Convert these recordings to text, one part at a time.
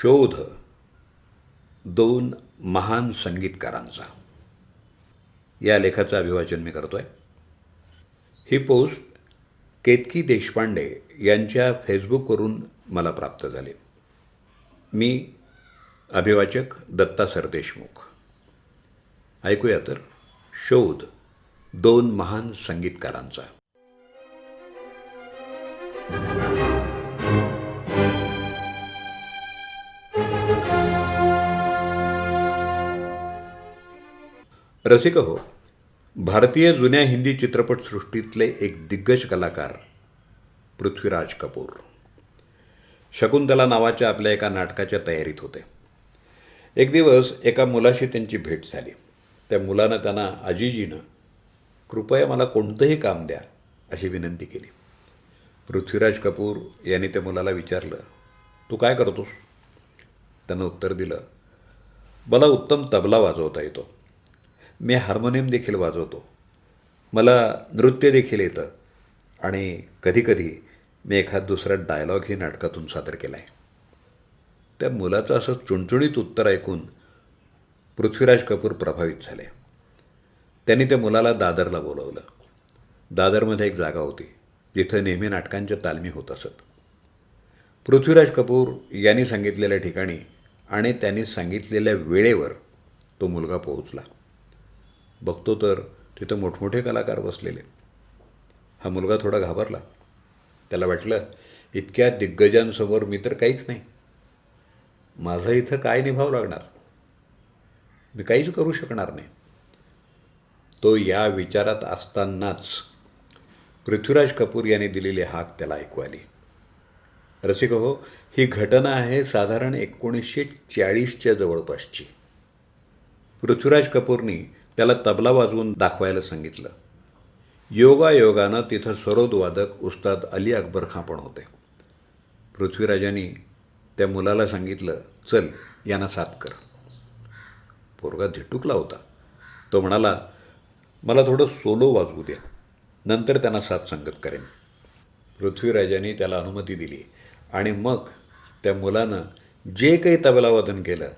शोध दोन महान संगीतकारांचा. या लेखाचं अभिवाचन मी करतो आहे ही पोस्ट केतकी देशपांडे यांच्या फेसबुकवरून मला प्राप्त झाली. मी अभिवाचक दत्ता सरदेशमुख. ऐकूया तर शोध दोन महान संगीतकारांचा. रसिक हो. भारतीय जुन्या हिंदी चित्रपटसृष्टीतले एक दिग्गज कलाकार पृथ्वीराज कपूर. शकुंतला नावाच्या आपल्या एका नाटकाच्या तयारीत होते. एक दिवस एका मुलाशी त्यांची भेट झाली. त्या मुलानं त्यांना आजीजीनं कृपया मला कोणतंही काम द्या अशी विनंती केली. पृथ्वीराज कपूर यांनी त्या मुलाला विचारलं तू काय करतोस? त्यानं उत्तर दिलं मला उत्तम तबला वाजवता येतो. मी हार्मोनियम देखील वाजवतो. मला नृत्य देखील येतं. आणि कधीकधी मी एखाद दुसरा डायलॉगही नाटकातून सादर केला आहे त्या मुलाचं असं चुणचुणीत उत्तर ऐकून पृथ्वीराज कपूर प्रभावित झाले. त्यांनी त्या मुलाला दादरला बोलवलं. दादरमध्ये एक जागा होती जिथं नेहमी नाटकांच्या तालमी होत असत. पृथ्वीराज कपूर यांनी सांगितलेल्या ठिकाणी आणि त्यांनी सांगितलेल्या वेळेवर तो मुलगा पोहोचला. बघतो तर तिथं मोठमोठे कलाकार बसलेले. हा मुलगा थोडा घाबरला. त्याला वाटलं इतक्या दिग्गजांसमोर मी तर काहीच नाही. माझं इथं काय निभाव लागणार? मी काहीच करू शकणार नाही. तो या विचारात असतानाच पृथ्वीराज कपूर यांनी दिलेली हाक त्याला ऐकू आली. रसिक हो ही घटना आहे साधारण एकोणीसशे चाळीसच्या जवळपासची. पृथ्वीराज कपूरनी त्याला तबला वाजवून दाखवायला सांगितलं. योगायोगानं तिथं सरोदवादक उस्ताद अली अकबर खां पण होते. पृथ्वीराजांनी त्या मुलाला सांगितलं चल यांना साथ कर. पोरगा धिटुकला होता. तो म्हणाला मला थोडं सोलो वाजवू द्या नंतर त्यांना साथ संगत करेन. पृथ्वीराजांनी त्याला अनुमती दिली आणि मग त्या मुलानं जे काही तबलावादन केलं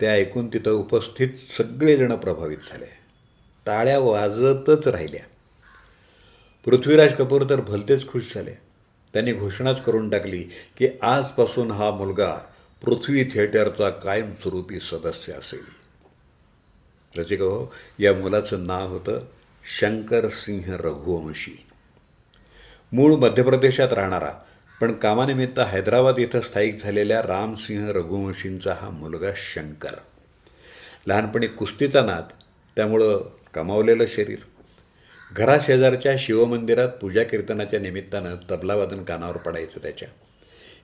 ते ऐकून तिथं उपस्थित सगळेजण प्रभावित झाले. टाळ्या वाजतच राहिल्या. पृथ्वीराज कपूर तर भलतेच खुश झाले. त्यांनी घोषणाच करून टाकली की आजपासून हा मुलगा पृथ्वी थिएटरचा कायमस्वरूपी सदस्य असेल. रसिक हो या मुलाचं नाव होतं शंकर सिंह रघुवंशी. मूळ मध्य प्रदेशात राहणारा पण कामानिमित्त हैदराबाद इथं स्थायिक झालेल्या रामसिंह रघुवंशींचा हा मुलगा शंकर. लहानपणी कुस्तीचा नाद त्यामुळं कमावलेलं शरीर. घराशेजारच्या शिवमंदिरात पूजा कीर्तनाच्या निमित्तानं तबलावादन कानावर पडायचं त्याच्या.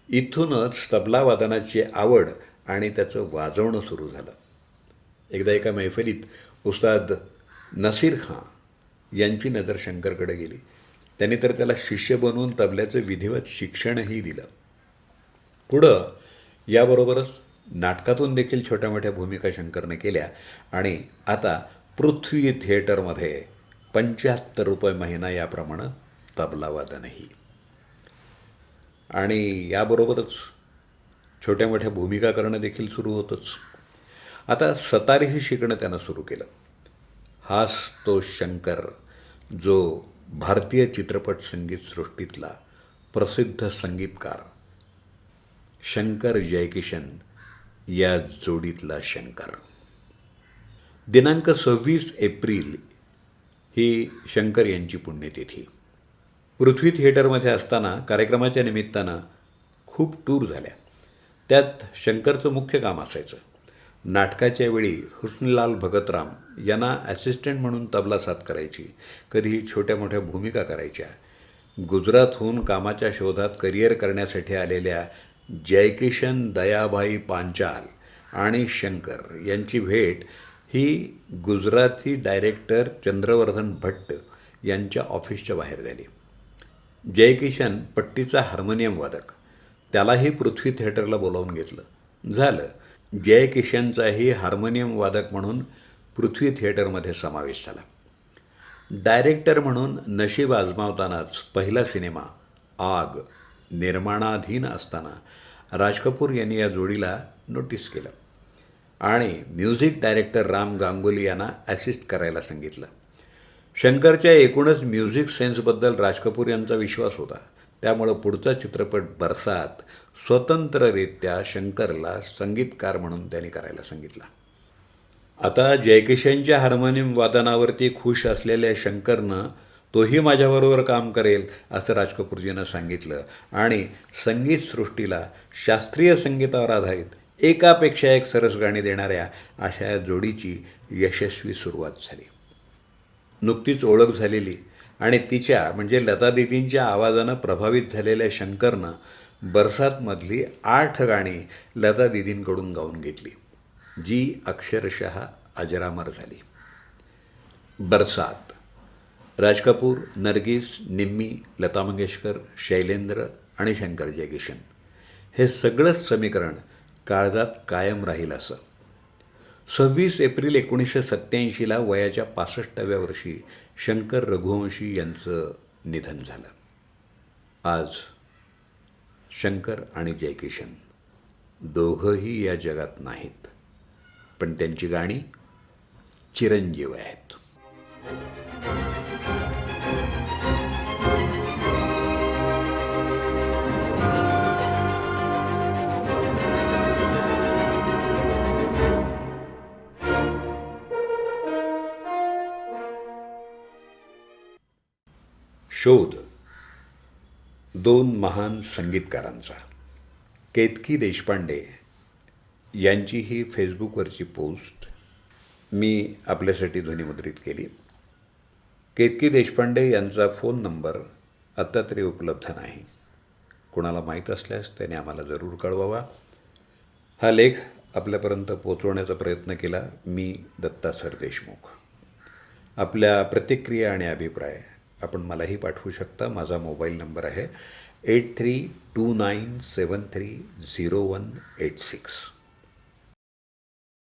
इथूनच तबलावादनाची आवड आणि त्याचं वाजवणं सुरू झालं. एकदा एका मैफलीत उस्ताद नसीर खां यांची नजर शंकरकडे गेली. त्यांनी तर त्याला शिष्य बनवून तबल्याचं विधिवत शिक्षणही दिलं. पुढं याबरोबरच नाटकातून देखील छोट्या मोठ्या भूमिका शंकरने केल्या आणि आता पृथ्वी थिएटरमध्ये पंच्याहत्तर रुपये महिना याप्रमाणे तबलावादनही आणि याबरोबरच छोट्या मोठ्या भूमिका करणं देखील सुरू होतंच. आता सतारही शिकणं त्यानं सुरू केलं. हाच तो शंकर जो भारतीय चित्रपट संगीत सृष्टीतला प्रसिद्ध संगीतकार. शंकर जयकिशन या जोडीतला शंकर. दिनांक सव्वीस एप्रिल ही शंकर यांची पुण्यतिथी. पृथ्वी थिएटरमध्ये असताना कार्यक्रमाच्या निमित्तानं खूप टूर झाल्या. त्यात शंकरचं मुख्य काम असायचं. नाटकाच्या वेळी हुस्नलाल भगतराम यांना ॲसिस्टंट म्हणून तबला साथ करायची. कधीही छोट्या मोठ्या भूमिका करायच्या. गुजरातहून कामाच्या शोधात करिअर करण्यासाठी आलेल्या जयकिशन दयाभाई पांचाल आणि शंकर यांची भेट ही गुजराती डायरेक्टर चंद्रवर्धन भट्ट यांच्या ऑफिसच्या बाहेर झाली. जयकिशन पट्टीचा हार्मोनियम वादक. त्यालाही पृथ्वी थिएटरला बोलावून घेतलं. झालं. जयकिशनचाही हार्मोनियम वादक म्हणून पृथ्वी थिएटरमध्ये समावेश झाला. डायरेक्टर म्हणून नशीब आजमावतानाच पहिला सिनेमा आग निर्माणाधीन असताना राज कपूर यांनी या जोडीला नोटीस केलं. आणि म्युझिक डायरेक्टर राम गांगुली यांना ॲसिस्ट करायला सांगितलं. शंकरच्या एकूणच म्युझिक सेन्सबद्दल राज कपूर यांचा विश्वास होता. त्यामुळं पुढचा चित्रपट बरसात स्वतंत्ररित्या शंकरला संगीतकार म्हणून त्यांनी करायला सांगितला. आता जयकिशनच्या हार्मोनियम वादनावरती खुश असलेल्या शंकरनं तोही माझ्याबरोबर काम करेल असं राज कपूरजीनं सांगितलं. आणि संगीतसृष्टीला शास्त्रीय संगीतावर आधारित एकापेक्षा एक सरस गाणी देणाऱ्या अशा या जोडीची यशस्वी सुरुवात झाली. नुकतीच ओळख झालेली आणि तिच्या म्हणजे लता दिदींच्या आवाजानं प्रभावित झालेल्या शंकरनं बरसातमधली आठ गाणी लता दिदींकडून गाऊन घेतली जी अक्षरशः अजरामर झाली. बरसात. राज कपूर नरगिस निम्मी लता मंगेशकर शैलेंद्र आणि शंकर जयकिशन हे सगळंच समीकरण काळजात कायम राहील असं. सव्वीस एप्रिल एकोणीसशे सत्त्याऐंशीला वयाच्या पासष्टाव्या वर्षी शंकर रघुवंशी यांचं निधन झालं. आज शंकर आणि जयकिशन दोघंही या जगात नाहीत पण त्यांची गाणी चिरंजीव आहेत. शोध. दोन महान संगीतकारांचा. केतकी देशपांडे यांची ही फेसबुकवरची पोस्ट मी आपल्यासाठी ध्वनिमुद्रित केली. केतकी देशपांडे यांचा फोन नंबर आत्ता तरी उपलब्ध नाही. कुणाला माहीत असल्यास त्याने आम्हाला जरूर कळवावा. हा लेख आपल्यापर्यंत पोचवण्याचा प्रयत्न केला मी दत्ता सर देशमुख. आपल्या प्रतिक्रिया आणि अभिप्राय आपण मलाही पाठवू शकता. माझा मोबाईल नंबर आहे eight three two nine seven three zero one eight six.